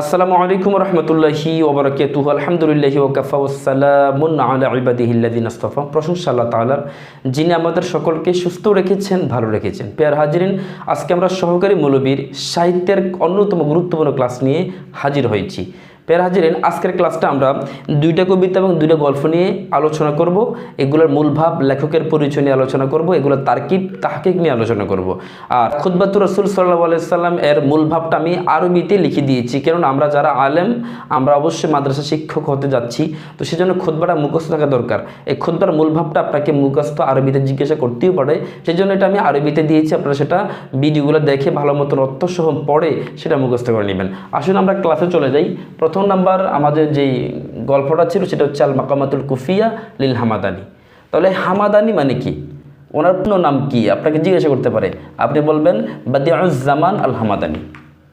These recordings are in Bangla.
আসসালামু আলাইকুম রহমতুল্লাহি ওবরাকাতুহু আলহামদুলিল্লাহি ওকাফা ওসালামুন আলা ইবাদিহিল্লাদিন আস্তফা প্রশংসা আল্লাহ তাআলার, যিনি আমাদের সকলকে সুস্থ রেখেছেন, ভালো রেখেছেন। পেয়ার হাজিরিন, আজকে আমরা সহকারী মৌলবীর সাহিত্যের অন্যতম গুরুত্বপূর্ণ ক্লাস নিয়ে হাজির হয়েছি। পেয়ার হাজিরেন, আজকের ক্লাসটা আমরা দুইটা কবিতা এবং দুইটা গল্প নিয়ে আলোচনা করব। এগুলোর মূল ভাব লেখকের পরিচয় নিয়ে আলোচনা করব, এগুলোর তার্কিব তাহকিক নিয়ে আলোচনা করব। আর খুদ্বাতুর রসুল সাল্লাহ আলাইসাল্লাম এর মূল ভাবটা আমি আরবিতে লিখে দিয়েছি কারণ আমরা যারা আলেম, আমরা অবশ্যই মাদ্রাসা শিক্ষক হতে যাচ্ছি, তো সেজন্য খুদ্বাটা মুখস্থ থাকা দরকার। এই খুদ্বার মূল ভাবটা আপনাকে মুখস্থ আরবিতে জিজ্ঞাসা করতেও পারে সেই জন্য এটা আমি আরবিতে দিয়েছি, আপনারা সেটা ভিডিওগুলো দেখে ভালো মতন অর্থসহ পড়ে সেটা মুখস্থ করে নেবেন। আসুন আমরা ক্লাসে চলে যাই প্রথম নাম্বার আমাদের যেই গল্পটা ছিল সেটা হচ্ছে আল মাকামাতুল কুফিয়া লিল হামাদানি। তাহলে হামাদানি মানে কি? ওনার পূর্ণ নাম কি? আপনাকে জিজ্ঞাসা করতে পারে। আপনি বলবেন বাদিউজ্জামান আল হামাদানি।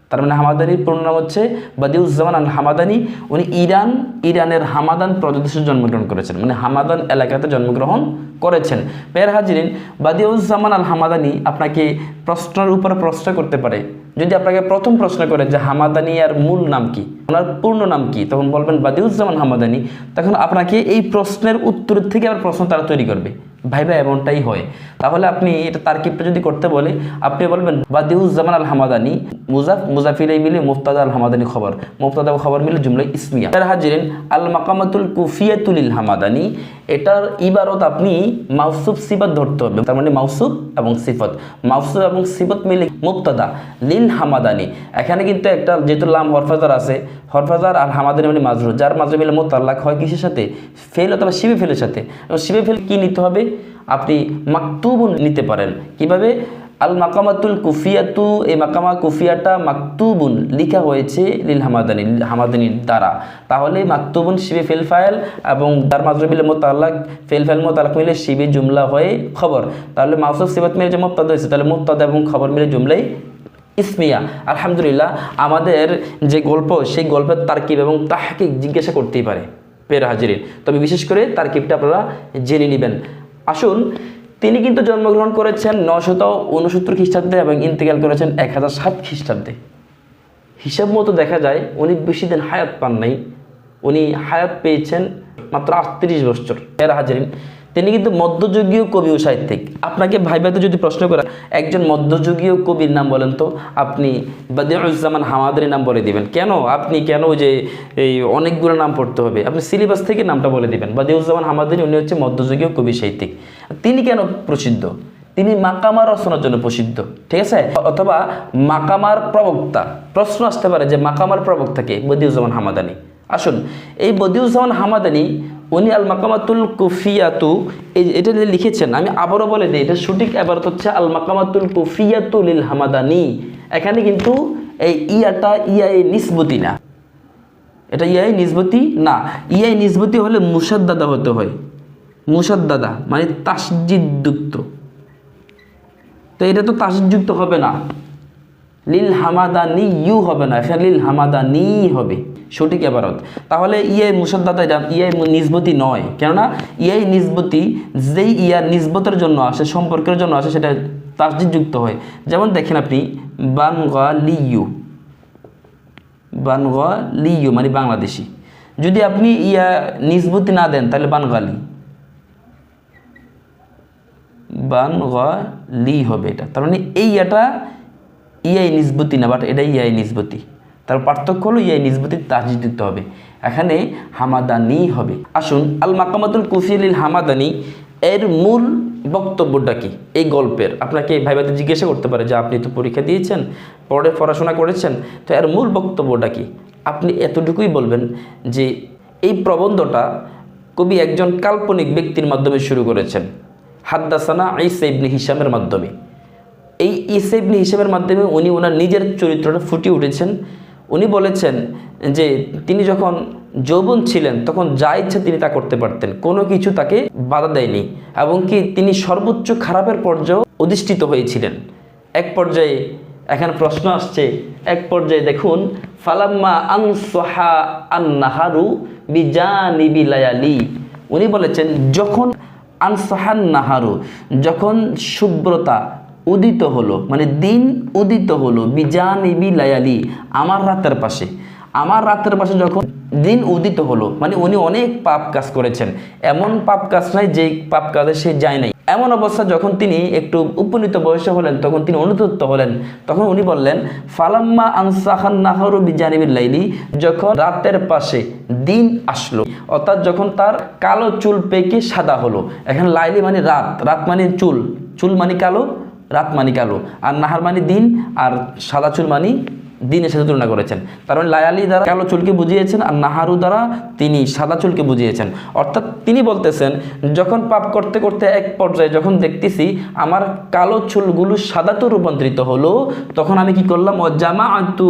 তার মানে হামাদানির পূর্ণ নাম হচ্ছে বাদিউজ্জামান আল হামাদানি। উনি ইরান, ইরানের হামাদান প্রদেশে জন্মগ্রহণ করেছেন। মানে হামাদান এলাকাতে জন্মগ্রহণ করেছেন। পের হাজিরিন বাদিউজ্জামান আল হামাদানি আপনাকে প্রশ্নের উপর প্রশ্ন করতে পারে। যদি আপনাকে প্রথম প্রশ্ন করে যে হামাদানি আর মূল নাম কি, ওনার পূর্ণ নাম কি, তখন বলবেন বাদিউজ্জামান হামাদানি, তখন আপনাকে এই প্রশ্নের উত্তর থেকে আবার প্রশ্ন তারা তৈরি করবে। ভাই ভাই এমনটাই হয়। তাহলে আপনি এটা তারকিবটা যদি করতে বলে, আপনি বলবেন, বাদিউজ্জামান আল হামাদানি মুজাফ, মুজাফির মিলে মুফতাদা আল হামাদানি খবর। মুফতাদা খবর মিলে জুমলা ইসমিয়া। তার হাজিরেন আল মাকামাতুল কুফিয়াতুলিল হামাদানি এটার ইবারত আপনি মাউসুফ সিফত ধরতে হবে। তার মানে মাউসুফ এবং সিফত। মাউসুফ এবং সিফত মিলে মুক্তাদা লিল হামাদানি এখানে কিন্তু একটা যেহেতু লাম হরফাজার আছে, হরফাজার আর হামাদানি মানে মাজরুর। যার মাজরুর মিলে মোতাল্লাক হয় কিসের সাথে? ফেল অথবা শিবে ফেলের সাথে। শিবে ফেল কি নিতে হবে? আপনি মাকতুব নিতে পারেন। কীভাবে? আল মাকামাতুল কুফিয়াতু, এই মাকামা কুফিয়াটা মাকতুবুন লিখা হয়েছে লিল হামাদানি হামাদানির দ্বারা। তাহলে মাকতুবুন শিবে ফেল ফাইল এবং তার মাত্র মিলে মোতাল্লাক ফেল ফাইল মোতালাক মিলে শিবে জুমলা হয়ে খবর। তাহলে মাউসুফ সিবাত মিলে যে মোত্তাদ হয়েছে, তাহলে মোত্তাদ এবং খবর মিলে জুমলাই ইসমিয়া। আলহামদুলিল্লাহ, আমাদের যে গল্প, সেই গল্পের তারকিব এবং তাহাকে জিজ্ঞাসা করতেই পারে পের হাজিরিন। তবে বিশেষ করে তারকিবটা আপনারা জেনে নেবেন। আসুন, তিনি কিন্তু জন্মগ্রহণ করেছেন নশত উনসত্তর খ্রিস্টাব্দে এবং ইন্তেকাল করেছেন এক হাজার সাত খ্রিস্টাব্দে। হিসাব মতো দেখা যায়, উনি বেশি দিন হায়াত পান নাই। উনি হায়াত পেয়েছেন মাত্র আটত্রিশ বছর। এর হাজারিন তিনি কিন্তু মধ্যযুগীয় কবি ও সাহিত্যিক। আপনাকে ভাই ভাইতে যদি প্রশ্ন করা, একজন মধ্যযুগীয় কবির নাম বলেন তো, আপনি বাদিউজ্জামান হামাদারি নাম বলে দিবেন। কেন? আপনি কেন যে এই অনেকগুলো নাম পড়তে হবে? আপনি সিলেবাস থেকে নামটা বলে দিবেন। বাদিউজ্জামান হামাদারি, উনি হচ্ছে মধ্যযুগীয় কবি সাহিত্যিক। তিনি কেন প্রসিদ্ধ? তিনি মাকামা রচনার জন্য প্রসিদ্ধ, ঠিক আছে? অথবা মাকামার প্রবক্তা। প্রশ্ন আসতে পারে যে মাকামার প্রবক্তাকে বদিউজ্জামান হামাদানি। আসুন, এই বদিউজ্জামান হামাদানি, উনি আল মাকামাতুল কুফিয়াতু এটা যে লিখেছেন, আমি আবারও বলে দিই, এটা সঠিক এবার হচ্ছে আল মাকামাতুল কুফিয়াতু লিল হামাদানি এখানে কিন্তু এই ইয়াটা ইয়াই নিসবতি না। এটা ইয়াই নিসবতি না ইয়াই নিসবতি হলে মুসাদ্দাদা হতে হয়। মুসাদ্দাদা মানে তাসজিদযুক্ত। তো এটা তো তাসযুক্ত হবে না। লিল হামাদানি ইউ হবে না, এখানে লিল হামাদানি হবে, সঠিক এবারত। তাহলে ইয়ে মুসাদ্দাতা এটা ইয়ে নিসবতি নয়, কেননা ইয়ে নিসবতি, যেই ইয়ার নিসবতের জন্য আসে, সম্পর্কের জন্য আসে, সেটা তাসজিদযুক্ত হয়। যেমন দেখেন আপনি বানগা লিউ বানগা লিউ মানে বাংলাদেশি। যদি আপনি ইয়া নিসবতি না দেন, তাহলে বানগালি বান লি হবে এটা। তার মানে এই এটা ইয়াই নিসবতি না বাট এটা ইয়াই নিসবতি। তার পার্থক্য হলো ইয়াই নিসবতি তাজিদ দিতে হবে। এখানে হামাদানি হবে। আসুন, আল মাকামাতুল কুফিলিল হামাদানি, এর মূল বক্তব্যটা কি? এই গল্পের। আপনাকে ভাইবাতে জিজ্ঞাসা করতে পারে যে আপনি তো পরীক্ষা দিয়েছেন, পরে পড়াশোনা করেছেন, তো এর মূল বক্তব্যটা কি? আপনি এতটুকুই বলবেন যে এই প্রবন্ধটা কবি একজন কাল্পনিক ব্যক্তির মাধ্যমে শুরু করেছেন। হাদ্দাসানা ইসা ইবনে হিসামের মাধ্যমে। এই ইসা হিসেবের মাধ্যমে উনি ওনার নিজের চরিত্রটা ফুটিয়ে উঠেছেন। উনি বলেছেন যে তিনি যখন যৌবন ছিলেন, তখন যা ইচ্ছা তিনি তা করতে পারতেন। কোনো কিছু তাকে বাধা দেয়নি এবং কি তিনি সর্বোচ্চ খারাপের পর্যায়ে অধিষ্ঠিত হয়েছিলেন। এক পর্যায়ে এখানে প্রশ্ন আসছে, এক পর্যায়ে দেখুন, ফালাম্মা আনসহা আন্নাহারু বিজানিবি লায়ালি। উনি বলেছেন, যখন আনসাহান নাহারু যখন শুভ্রতা উদিত হলো মানে দিন উদিত হলো বিজানিবি লায়ালি, আমার রাতের পাশে। আমার রাতের পাশে যখন দিন উদিত হলো মানে উনি অনেক পাপ কাজ করেছেন। এমন পাপ কাজ নাই যে পাপ কাজে সে যায় নাই। এমন অবস্থা যখন তিনি একটু উপনীত বয়সে হলেন, তখন তিনি অনুতপ্ত হলেন, তখন উনি বললেন, ফালাম্মা আনসাহান নাহরু বিজানিবিল লাইলি যখন রাতের পাশে দিন আসলো, অর্থাৎ যখন তার কালো চুল পেকে সাদা হলো। এখানে লাইলি মানে রাত রাত মানে চুল চুল মানে কালো রাত মানে কালো আর নাহার মানে দিন, আর সাদা চুল মানি দিনের সাথে তুলনা করেছেন। তার মানে লায়ালি দ্বারা কালো চুলকে বুঝিয়েছেন, আর নাহারু দ্বারা তিনি সাদা চুলকে বুঝিয়েছেন। অর্থাৎ তিনি বলতেছেন, যখন পাপ করতে করতে এক পর্যায়ে যখন দেখতেছি আমার কালো চুলগুলো সাদাতে রূপান্তরিত হলো, তখন আমি কি করলাম? ও জামা আতু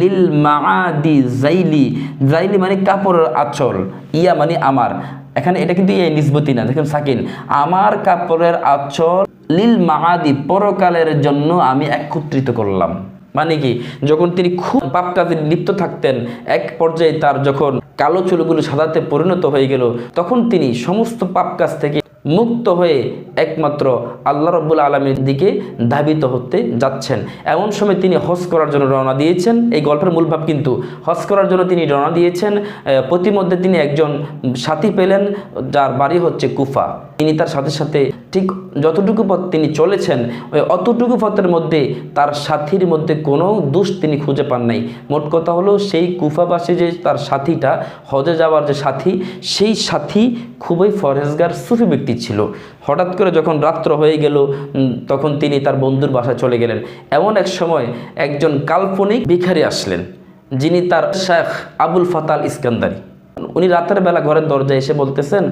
লিল মাআদি জাইলি। জাইলি মানে কাপড়ের আঁচল, ইয়া মানে আমার। এখানে এটা কিন্তু ইয়ে নিসবতি না, দেখুন সাকিন। আমার কাপড়ের আঁচল লিল মাহাদি পরকালের জন্য আমি একত্রিত করলাম। মানে কি? যখন তিনি খুব পাপ কাজে লিপ্ত থাকতেন, এক পর্যায়ে তার যখন কালো চুলগুলো সাদাতে পরিণত হয়ে গেল, তখন তিনি সমস্ত পাপ কাজ থেকে মুক্ত হয়ে একমাত্র আল্লাহ রব্বুল আলমীর দিকে ধাবিত হতে যাচ্ছেন। এমন সময় তিনি হজ করার জন্য রওনা দিয়েছেন। এই গল্পের মূল ভাব কিন্তু হজ করার জন্য তিনি রওনা দিয়েছেন। প্রতিমধ্যে তিনি একজন সাথী পেলেন, যার বাড়ি হচ্ছে কুফা। তিনি তার সাথে সাথে ঠিক যতটুকু পথ তিনি চলেছেন, ওই অতটুকু পথের মধ্যে তার সাথীর মধ্যে কোনো দোষ তিনি খুঁজে পান নাই। মোট কথা হলো সেই কুফাবাসী যে তার সাথীটা, হজে যাওয়ার যে সাথী, সেই সাথী খুবই ফরেজগার সুফি ব্যক্তি ছিল। হঠাৎ করে যখন রাত্র হয়ে গেল তখন তিনি তার বন্ধুর বাসায় চলে গেলেন। এমন এক সময় একজন কাল্পনিক ভিখারি আসলেন, যিনি তার শেখ আবুল ফাতাল ইস্কান্দারি। উনি রাতের বেলা ঘরের দরজায় এসে বলতেছেন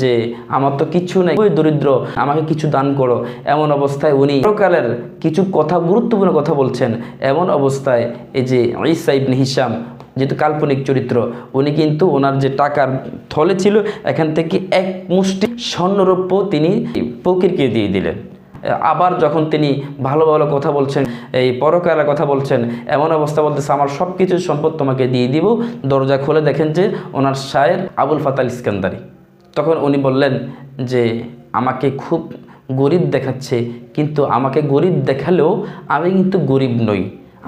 যে, আমার তো কিছু নেই, ওই দরিদ্র, আমাকে কিছু দান করো। এমন অবস্থায় উনি প্রকারের কিছু কথা, গুরুত্বপূর্ণ কথা বলছেন। এমন অবস্থায় এই যে ঈসা ইবনে হিসাম যেহেতু কাল্পনিক চরিত্র, উনি কিন্তু ওনার যে টাকার থলে ছিল, এখান থেকে এক মুষ্টি স্বর্ণরৌপ্য তিনি ফকিরকে দিয়ে দিলেন। আবার যখন তিনি ভালো ভালো কথা বলছেন, এই পরকালের কথা বলছেন, এমন অবস্থা বলতেছে, আমার সব কিছু সম্পদ তোমাকে দিয়ে দিব। দরজা খুলে দেখেন যে ওনার শায়ের আবুল ফাতাল ইস্কান্দারি। তখন উনি বললেন যে, আমাকে খুব গরিব দেখাচ্ছে, কিন্তু আমাকে গরিব দেখালেও আমি কিন্তু গরিব নই।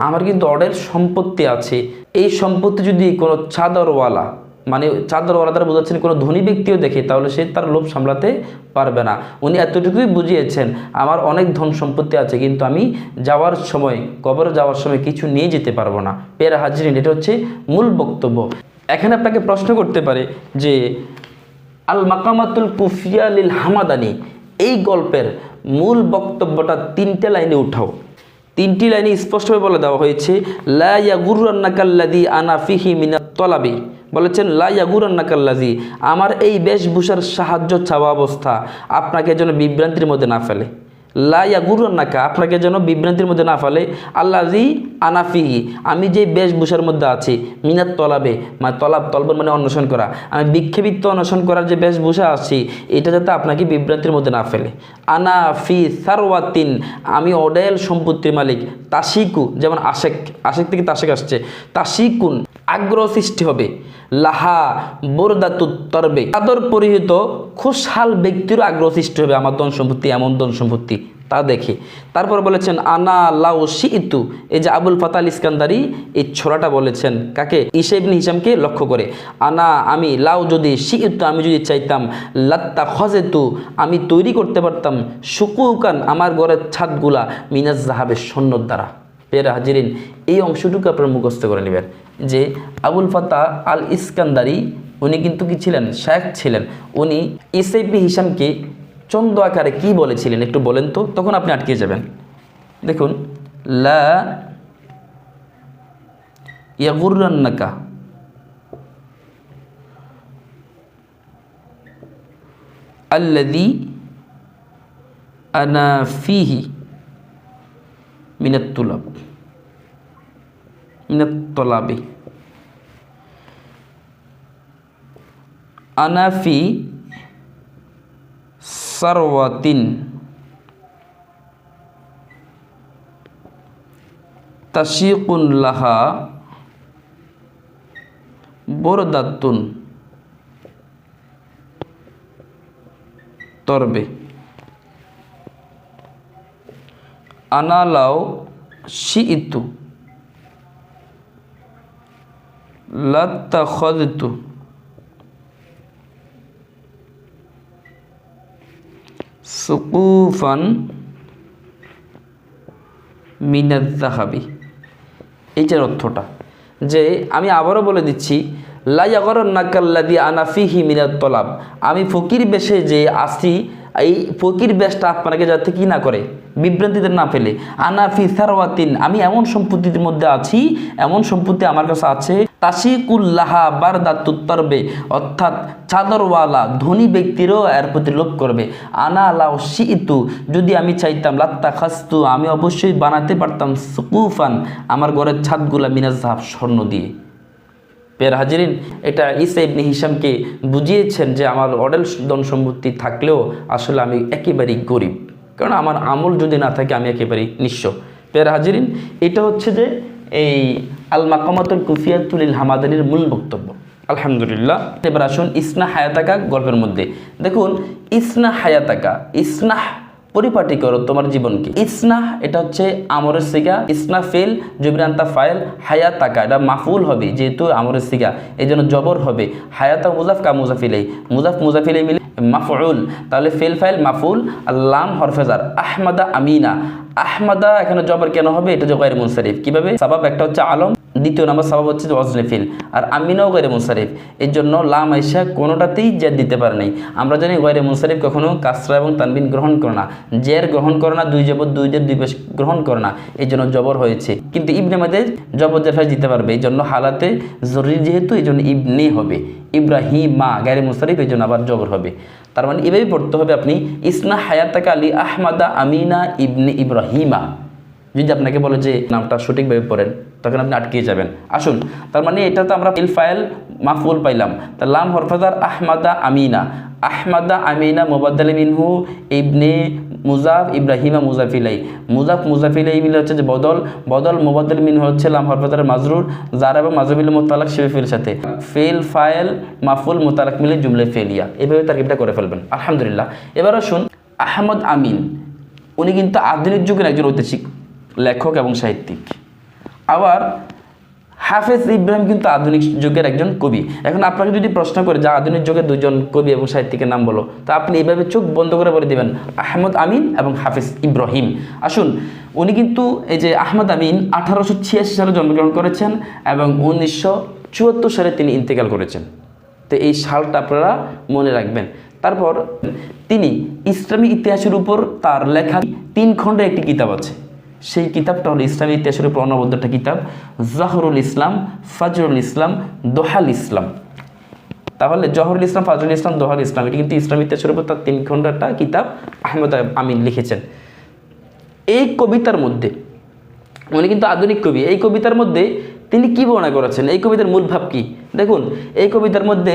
আমার কিন্তু অর্ডের সম্পত্তি আছে। এই সম্পত্তি যদি কোনো চাদরওয়ালা মানে চাদরওয়ালা দ্বারা বোঝাচ্ছেন কোনো ধনী ব্যক্তিও দেখে, তাহলে সে তার লোভ সামলাতে পারবে না। উনি এতটুকুই বুঝিয়েছেন, আমার অনেক ধন সম্পত্তি আছে, কিন্তু আমি যাওয়ার সময়, কবরে যাওয়ার সময় কিছু নিয়ে যেতে পারব না। পেরা হাজরিন, এটা হচ্ছে মূল বক্তব্য। এখানে আপনাকে প্রশ্ন করতে পারে যে, আল মাকামাতুল কুফিয়া লিল হামাদানি, এই গল্পের মূল বক্তব্যটা তিনটে লাইনে উঠাও। তিনটি লাইনে স্পষ্টভাবে বলে দেওয়া হয়েছে, লা ইয়া ইয়াগুরান্নাকাল্লাদি আনা ফিহি মিনাত তলাবি। বলেছেন, লা ইয়াগুরান্নাকাল্লাজি আমার এই বেশভূষার সাহায্য চাওয়া অবস্থা আপনাকে যেন বিভ্রান্তির মধ্যে না ফেলে। লা ইয়াগুরান্নাকা, আপনাকে যেন বিভ্রান্তির মধ্যে না ফেলে। আল্লাজি আনাফিহি আমি যে বেশভূষার মধ্যে আছি, মিনাত তলাবে মানে তলাব, তলবন মানে অন্বেষণ করা। আমি বিক্ষেপিত অন্বেষণ করার যে বেশভূষা আছি, এটা যাতে আপনাকে বিভ্রান্তির মধ্যে না ফেলে। আনা ফি সারওয়াতিন, আমি অডেল সম্পত্তির মালিক তাসিকু যেমন আশেক আশেক থেকে তাসেক আসছে তাসিকুন আগ্রহ সৃষ্টি হবে। লাহা বোরদাতু তরবে। চাদর পরিহিত খুশহাল ব্যক্তিরও আগ্রহ সৃষ্টি হবে। আমার ধন সম্পত্তি, এমন ধন সম্পত্তি তা দেখে। তারপর বলেছেন, আনা লাউ ইতু এই যে আবুল ফাতাল ইস্কান্দারি এই ছোড়াটা বলেছেন, কাকে? ইসেবনি হিসামকে লক্ষ্য করে। আনা, আমি লাউ যদি ইতু আমি যদি চাইতাম, লাত্তা খজেতু, আমি তৈরি করতে পারতাম সুকুকান আমার ঘরের ছাদগুলা মিনাজ জাহাবের সৈন্যর দ্বারা। পেরা হাজিরিন, এই অংশটুকু আপনারা মুখস্থ করে নেবেন। যে আবুল ফাতা আল ইস্কান্দারি উনি কিন্তু কি ছিলেন? শেখ ছিলেন। উনি ইসেবনি হিসামকে চন্দ আকারে কি বলেছিলেন একটু বলেন তো? তখন আপনি আটকে যাবেন। দেখুন, লা আল্লাদি আনা ফিহি মিনাত তুলাব মিনাত তলাবি আনাফি সারওয়াতিন তাশিকুন লাহা বোরদাতুন তরবে আনালাও শিইতু লাত্তাখাযতু। সুকুফান মিনাদ জাহাবি এইটার অর্থটা, যে আমি আবারও বলে দিচ্ছি লাইয়াগর নাকাল্লাদি আনাফিহি মিনাদ তলাব। আমি ফকির বেশে যে আসি, এই ফকির বেশটা আপনাকে যাতে কি না করে, বিভ্রান্তিতে না ফেলে। আনাফি সারওয়াতিন, আমি এমন সম্পত্তির মধ্যে আছি, এমন সম্পত্তি আমার কাছে আছে। তাসিকুল্লাহা বারদাতুত্তরবে অর্থাৎ চাদরওয়ালা ধনী ব্যক্তিরও এর প্রতি লোভ করবে। আনা আলাও শিতু যদি আমি চাইতাম, লাত্তা খাস্তু, আমি অবশ্যই বানাতে পারতাম সুকুফান আমার ঘরের ছাদগুলা মিনাজ জাহাব স্বর্ণ দিয়ে। পের হাজিরিন, এটা ইসা ইবনি হিসামকে বুঝিয়েছেন যে আমার অডেল ধন সম্পত্তি থাকলেও আসলে আমি একেবারেই গরিব। কারণ আমার আমল যদি না থাকে, আমি একেবারেই নিঃস্ব। পের হাজিরিন, এটা হচ্ছে যে এই আল মাকামাতুল কুফিয়াতুল হামাদানির মূল বক্তব্য। আলহামদুলিল্লাহ। এবার আসুন ইসনা হায়াতাকা গল্পের মধ্যে। দেখুন, ইসনা হায়াতাকা ইসনাহ পরিপাটি করো তোমার জীবনকে। ইসনাহ এটা হচ্ছে আমরের সিগা, ইসনা ফেল জবিরান্তা ফাইল, হায়াতাকা, এটা মাফুল হবে, যেহেতু আমরের সিগা এই জন্য জবর হবে। হায়াতা মুজাফ কা মুজাফিলাই, মুজাফ মুজাফিলাই মিলে মাফউল। তাহলে ফেল ফাইল মাফুল আল্লাম হরফেজার আহমাদা আমিনা। আহমাদা, এখানে জবর কেন হবে? এটা যে মুনসারিফ। কীভাবে? সাবাব একটা হচ্ছে আলম, দ্বিতীয় নাম্বার সাবাব হচ্ছে যে অজনে ফিল। আর আমিনাও গয়ের মুনসারিফ। এর জন্য লাম আইসা কোনোটাতেই জেদ দিতে পারে নাই। আমরা জানি গয়ের মুনসারিফ কখনো কাসরা এবং তানবিন গ্রহণ করে না। জের গ্রহণ করে না, দুই জবর, দুই জের দুই পেশ গ্রহণ করে না। এই জন্য জবর হয়েছে। কিন্তু ইবনে মাদের জবর জেরফাজ দিতে পারবে। এই জন্য হালাতে জরুরি যেহেতু এই জন্য ইবনে হবে। ইব্রাহিমা গায়ের মুসারিফ এই জন্য আবার জবর হবে। তার মানে এভাবেই পড়তে হবে আপনি, ইসনা হায়াতাকা আলী আহমাদা আমিনা ইবনে ইব্রাহিমা যদি আপনাকে বলে যে নামটা সঠিকভাবে পড়েন, তখন আপনি আটকে যাবেন। আসুন, তার মানে এটা তো আমরা ইল ফাইল মাফুল পাইলাম। তা লাম হরফাদার আহমাদা আমিনা। আহমাদা আমিনা মোবাদ্দাল মিনহু ইবনে মুজাফ ইব্রাহিমা মুজাফিলাই। মুজাফ মুজাফিলাই মিলে হচ্ছে যে বদল। বদল, মোবাদ্দাল মিন হচ্ছে লাম হরফাদার মাজরুর। যার এবং মাজবিল মোতালাক শিবেফিল সাথে। ফেল ফাইল মাফুল মোতালাক মিলে জুমলে ফেলিয়া। এভাবে তারকিবটা করে ফেলবেন। আলহামদুলিল্লাহ। এবার আসুন আহমদ আমিন। উনি কিন্তু আধুনিক যুগের একজন ঐতিহাসিক লেখক এবং সাহিত্যিক। আবার হাফেজ ইব্রাহিম কিন্তু আধুনিক যুগের একজন কবি। এখন আপনাকে যদি প্রশ্ন করে যে আধুনিক যুগের দুজন কবি এবং সাহিত্যিকের নাম বলো, তা আপনি এইভাবে চোখ বন্ধ করে বলে দেবেন, আহমদ আমিন এবং হাফিজ ইব্রাহিম। আসুন, উনি কিন্তু এই যে আহমদ আমিন আঠারোশো ছিয়াশি সালে জন্মগ্রহণ করেছেন এবং উনিশশো চুয়াত্তর সালে তিনি ইন্তেকাল করেছেন। তো এই সালটা আপনারা মনে রাখবেন। তারপর তিনি ইসলামী ইতিহাসের উপর তার লেখা তিন খণ্ডের একটি কিতাব আছে। সেই কিতাবটা হলো ইসলামী ইতিহাসের উপর অনবদ্য একটা কিতাব, জহরুল ইসলাম, ফজরুল ইসলাম, দোহাল ইসলাম। তাহলে জহরুল ইসলাম, ফজরুল ইসলাম, দোহাল ইসলাম, এটি কিন্তু ইসলামী ইতিহাসের উপর তার তিন খণ্ড একটা কিতাব আহমেদ আমিন লিখেছেন। এই কবিতার মধ্যে, উনি কিন্তু আধুনিক কবি, এই কবিতার মধ্যে তিনি কি বর্ণনা করেছেন? এই কবিতার মূল ভাব কি? দেখুন, এই কবিতার মধ্যে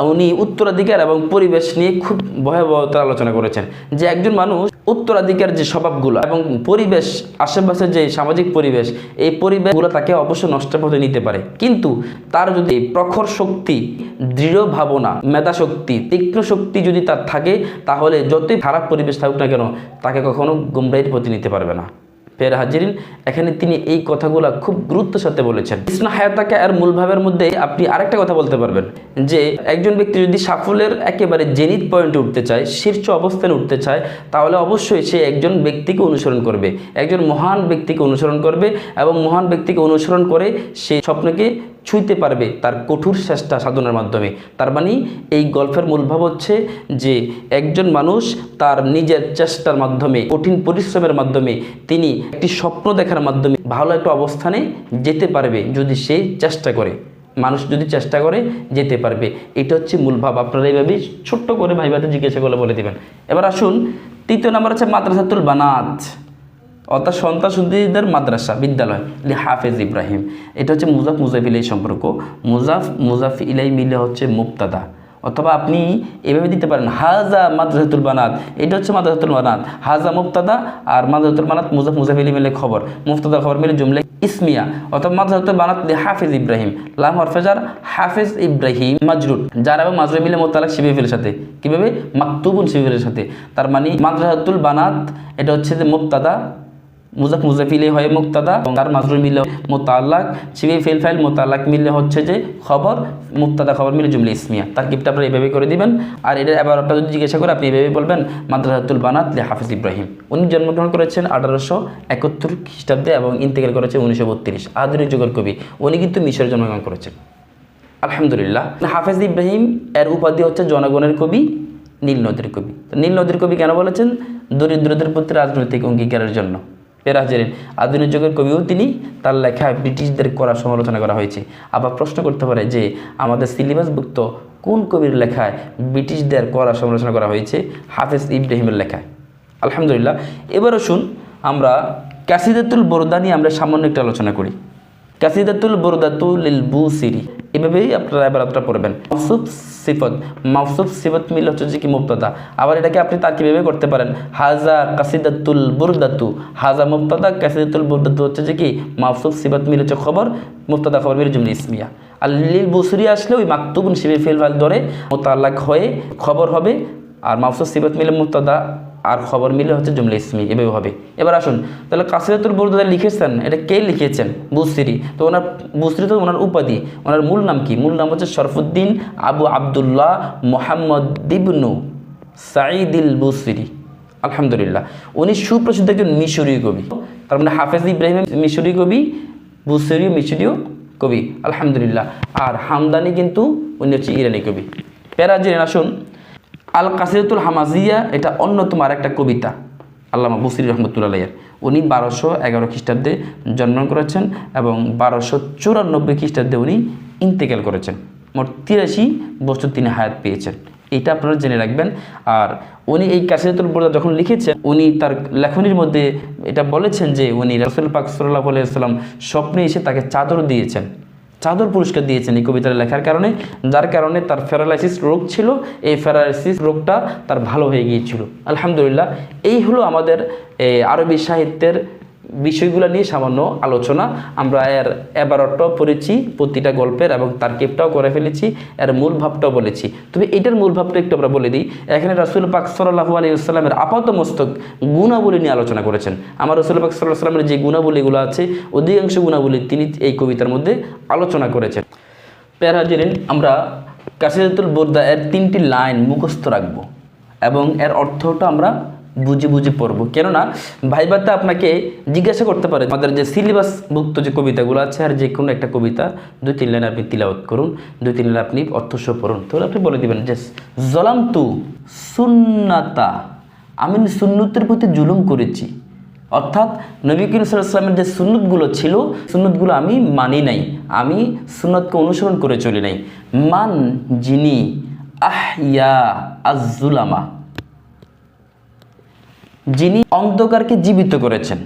উনি উত্তরাধিকার এবং পরিবেশ নিয়ে খুব ভয়াবহতার আলোচনা করেছেন। যে একজন মানুষ উত্তরাধিকার যে স্বভাবগুলো এবং পরিবেশ, আশেপাশের যে সামাজিক পরিবেশ, এই পরিবেশগুলো তাকে অবশ্য নষ্ট পথে নিতে পারে। কিন্তু তার যদি প্রখর শক্তি, দৃঢ় ভাবনা, মেধা শক্তি, তীক্ষ্ণ শক্তি যদি তার থাকে, তাহলে যতই খারাপ পরিবেশ থাকুক না কেন, তাকে কখনো গুমরাহির প্রতি নিতে পারবে না। ফের হাজিরিন, এখানে তিনি এই কথাগুলা খুব গুরুত্বের সাথে বলেছেন। ইসনা হায়াতাকে আর মূলভাবের মধ্যে আপনি আরেকটা কথা বলতে পারবেন, যে একজন ব্যক্তি যদি সাফল্যের একেবারে জেনিত পয়েন্টে উঠতে চায়, শীর্ষ অবস্থানে উঠতে চায়, তাহলে অবশ্যই সে একজন ব্যক্তিকে অনুসরণ করবে, একজন মহান ব্যক্তিকে অনুসরণ করবে এবং মহান ব্যক্তিকে অনুসরণ করে সে স্বপ্নকে ছুঁইতে পারবে তার কঠোর চেষ্টা সাধনার মাধ্যমে। তার মানে এই গল্পের মূলভাব হচ্ছে যে একজন মানুষ তার নিজের চেষ্টার মাধ্যমে, কঠিন পরিশ্রমের মাধ্যমে তিনি একটি স্বপ্ন দেখার মাধ্যমে ভালো একটা অবস্থানে যেতে পারবে যদি সে চেষ্টা করে। মানুষ যদি চেষ্টা করে, যেতে পারবে। এটা হচ্ছে মূল ভাব। আপনারা এইভাবে ছোট্ট করে ভাইবাতে জিজ্ঞাসা করে বলে দেবেন। এবার আসুন, তৃতীয় নাম্বার হচ্ছে মাদ্রাসাতুল বানাত। অর্থাৎ সন্তান সন্তানদের মাদ্রাসা, বিদ্যালয়, লি হাফেজ ইব্রাহিম। এটা হচ্ছে মুজাফ মুজাফ ইলাই সম্পর্ক। মুজাফ মুজাফ ইলাই মিলে হচ্ছে মুক্তাদা অথবা আপনি এভাবে দিতে পারেন, হাজা মাদ্রাসাতুল বানাত। এটা হচ্ছে মাদ্রাসাতুল বানাত। হাজা মুক্তাদা আর মাদ্রাসাতুল বানাত মুজাফ মুজাফ ইলাই মিলে খবর। মুক্তাদা খবর মিলে জুমলে ইসমিয়া। অথবা মাদ্রাসাতুল বানাত হাফিজ ইব্রাহিম। লাম হরফেজার হাফিজ ইব্রাহিম মাজরুর। যার এবং মাজরুর মিলে মোতালাক শিবিফের সাথে। কীভাবে? মাকতুবুল শিবিফের সাথে। তার মানে মাদ্রাসাতুল বানাত, এটা হচ্ছে যে মুক্তাদা মুজাফ মুজাফিলে হয় মুক্তাদা এবং তার মাজরুর মিলে মোতাল্লাক শিবে ফেল ফাইল মোতাল্লাক মিললে হচ্ছে যে খবর, মুক্তাদা খবর মিলে জুমলে ইসমিয়া। তার গিফটটা আপনারা এইভাবে করে দিবেন। আর এটা এবার একটা যদি জিজ্ঞাসা করে, আপনি এইভাবে বলবেন, মাদ্রাসাতুল বানাত লে হাফিজ ইব্রাহিম। উনি জন্মগ্রহণ করেছেন আঠারোশো একাত্তর খ্রিস্টাব্দে এবং ইন্তেকাল করেছেন উনিশশো বত্রিশ। আধুনিক যুগের কবি। উনি কিন্তু মিশরে জন্মগ্রহণ করেছেন। আলহামদুলিল্লাহ। হাফেজ ইব্রাহিম এর উপাধি হচ্ছে জনগণের কবি, নীল নদীর কবি। নীল নদীর কবি কেন বলেছেন? দরিদ্রদের প্রতি রাজনৈতিক অঙ্গীকারের জন্য। পেরাজেরেন আধুনিক যুগের কবিও তিনি তার লেখা ব্রিটিশদের করা সমালোচনা করা হয়েছে। আবার প্রশ্ন করতে পারে যে, আমাদের সিলেবাসভুক্ত কোন কবির লেখায় ব্রিটিশদের করা সমালোচনা করা হয়েছে? হাফেজ ইব্রাহিমের লেখায়। আলহামদুলিল্লাহ। এবারও শুন, আমরা ক্যাসিদাতুল বরদানি আমরা সামান্য একটা আলোচনা করি। কাসিদাতুল বুরদাতুল বুসিরি। এভাবেই আপনারা এবার আপনারা পড়বেন। মাউসুফ সিফত। মাউসুফ সিফত মিল হচ্ছে যে কি মুক্তদা আবার এটাকে আপনি তার কীভাবে করতে পারেন? হাজা কাসিদাতুল বুরদাতু। হাজা মুক্তদা কাসিদাতুল বুরদাতু হচ্ছে যে কি? মাউসুফ সিফত মিল হচ্ছে খবর মুক্তদা খবর মিল জুমলি ইসমিয়া। আর লিল বুসরি আসলে ওই মাকতুবুন শিবে ফিল ফাল ধরে মোতাল্লাক হয়ে খবর হবে, আর মাউসুফ সিফত মিলে মুক্তদা আর খবর মিলে হচ্ছে জুমলে ইসমি এভাবে হবে। এবার আসুন, তাহলে কাসিরাতুল বরদা লিখেছেন, এটা কে লিখেছেন? বুসরি। তো ওনার, বুসরি তো ওনার উপাধি। ওনার মূল নাম কি? মূল নাম হচ্ছে শরফুদ্দিন আবু আবদুল্লাহ মোহাম্মদ দিবনু সাঈদিল বুসরি। আলহামদুলিল্লাহ। উনি সুপ্রসিদ্ধ একজন মিশরীয় কবি। তার মানে হাফেজ ইব্রাহিম মিশরীয় কবি বুসরিও মিশরীয় কবি। আলহামদুলিল্লাহ। আর হামদানি কিন্তু উনি হচ্ছে ইরানি কবি। প্যারাজিন আসুন। আল কাসিরতুল হামাজিয়া, এটা অন্যতম আর একটা কবিতা। আল্লামা বুসির রহমতুল্লাহের উনি বারোশো এগারো খ্রিস্টাব্দে জন্ম করেছেন এবং বারোশো চুরানব্বই খ্রিস্টাব্দে উনি ইন্তেকাল করেছেন। মোট তিরাশি বছর তিনি হায়াত পেয়েছেন। এটা আপনারা জেনে রাখবেন। আর উনি এই কাসিরাতুল বোরদা যখন লিখেছেন, উনি তার লেখনির মধ্যে এটা বলেছেন যে উনি রসুল পাক সাল্লাহ আলাইসাল্লাম স্বপ্নে এসে তাকে চাদর দিয়েছেন। চাদর পুরস্কার দিয়েছেন এই কবিতাটা লেখার কারণে, যার কারণে তার প্যারালাইসিস রোগ ছিল, এই প্যারালাইসিস রোগটা তার ভালো হয়ে গিয়েছিল। আলহামদুলিল্লাহ, এই হলো আমাদের আরবি সাহিত্যের বিষয়গুলো নিয়ে সামান্য আলোচনা। আমরা এর এবারটাও পড়েছি প্রতিটা গল্পের এবং তার কেপটাও করে ফেলেছি, এর মূল ভাবটাও বলেছি। তবে এটার মূল ভাবটা একটু আমরা বলে দিই, এখানে রসুল পাক সাল্লাহু আসসালামের আপাত মস্তক গুণাবলী নিয়ে আলোচনা করেছেন। আমার রসুল পাক সাল্লাহ সাল্লামের যে গুণাবলীগুলো আছে, অধিকাংশ গুণাবলী তিনি এই কবিতার মধ্যে আলোচনা করেছেন। প্যারাজেরিন আমরা কাসিদাতুল বোরদা এর তিনটি লাইন মুখস্থ রাখব এবং এর অর্থটা আমরা বুঝে বুঝে পড়ব। কেননা ভাইবাতে আপনাকে জিজ্ঞাসা করতে পারে, আমাদের যে সিলেবাস সিলেবাসভুক্ত যে কবিতাগুলো আছে আর যে কোনো একটা কবিতা, দুই তিন লাইন আপনি তিলাওয়াত করুন, দুই তিন লাইন আপনি অর্থসহ পড়ুন। তাহলে আপনি বলে দিবেন যে জলাম তু সুন্নাতা, আমি সুন্নতের প্রতি জুলুম করেছি। অর্থাৎ নবী করিম যে সুন্নতগুলো ছিল, সুন্নতগুলো আমি মানি নাই। আমি সুন্নতকে অনুসরণ করে চলি নাই। মান যিনি আহইয়া আজুলামা যিনি অন্ধকারকে জীবিত করেছেন।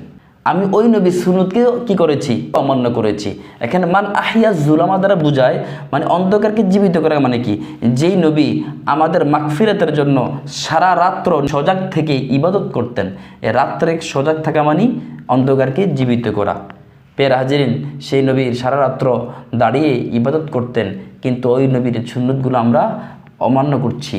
আমি ওই নবী সুনুদকে কি করেছি? অমান্য করেছি। এখানে মান আহিয়া জুলামা দ্বারা বুঝায় মানে অন্ধকারকে জীবিত করা মানে কি? যেই নবী আমাদের মাগফিরাতের জন্য সারা রাত্র সজাগ থেকে ইবাদত করতেন রাত্রে সজাগ থাকা মানে অন্ধকারকে জীবিত করা। পের হাজিরিন, সেই নবীর সারা রাত্র দাঁড়িয়ে ইবাদত করতেন, কিন্তু ওই নবীর সুন্নতগুলো আমরা অমান্য করছি।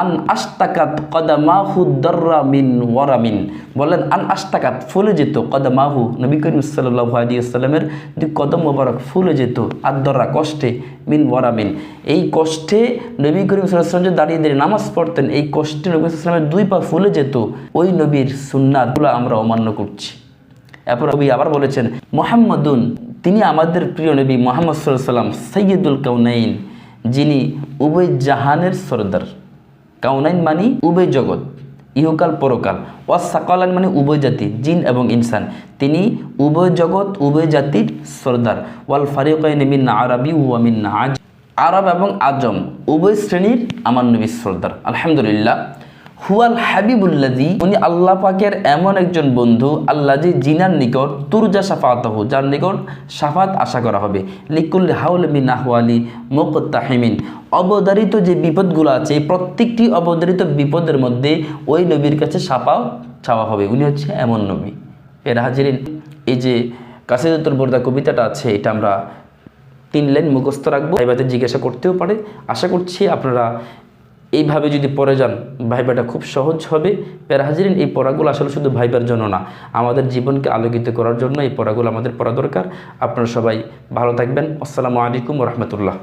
আন আস্তাকাত কদামাহু দর্রা মিন ওয়ারামিন বলেন, আন আস্তাকাত ফুলে যেত কদামাহু। নবী করিম সাল্লাহ আলিয়াল্লামের দুই কদম মোবারক ফুলে যেত আদর্রা কষ্টে মিন ওয়ারামিন এই কষ্টে নবী করিম সাল্লাম যে দাঁড়িয়ে দাঁড়িয়ে নামাজ পড়তেন, এই কষ্টে নবী সাল্লামের দুই পা ফুলে যেত, ওই নবীর সুন্নাতগুলো আমরা অমান্য করছি। এরপর নবী আবার বলেছেন, মোহাম্মদুন, তিনি আমাদের প্রিয় নবী মোহাম্মদ সাল্লাম সৈয়দুল কাউনাইন যিনি উভয় জাহানের সর্দার। কাউনাইন মানে উভয় জগৎ, ইহকাল, পরকাল। ওয়া সাকালান মানে উভয় জাতি, জিন এবং ইনসান। তিনি উভয় জগৎ, উভয় জাতির সর্দার। ওয়াল ফারিকাইন মিন আরবি ওয়ামিন আজ। আরব এবং আজম, উভয় শ্রেণির আমার নবী সর্দার। আলহামদুলিল্লাহ। হুয়াল হাবিবুল্লাজি উনি আল্লাহ পাকের এমন একজন বন্ধু আল্লাজি জিনার নিকট তুরজা সাফাতহু যার নিকট সাফাত আশা করা হবে। লিকুল হাউল মিন আহওয়ালি মুকতাহিমিন। অবধারিত যে বিপদগুলো আছে প্রত্যেকটি অবধারিত বিপদের মধ্যে ওই নবীর কাছে সাফাও চাওয়া হবে। উনি হচ্ছে এমন নবী। এর হাজিরিন, এই যে কাসিদুল বর্দা কবিতাটা আছে, এটা আমরা তিন লাইন মুখস্থ রাখব। এবারে জিজ্ঞাসা করতেও পারে। আশা করছি আপনারা এইভাবে যদি পরে যান ভাইবাটা খুব সহজ হবে। প্যারাহাজিরিন এই পড়াগুলো আসলে শুধু ভাইবার জন্য না, আমাদের জীবনকে আলোকিত করার জন্য এই পড়াগুলো আমাদের পড়া দরকার। আপনারা সবাই ভালো থাকবেন। আসসালামু আলাইকুম রহমতুল্লাহ।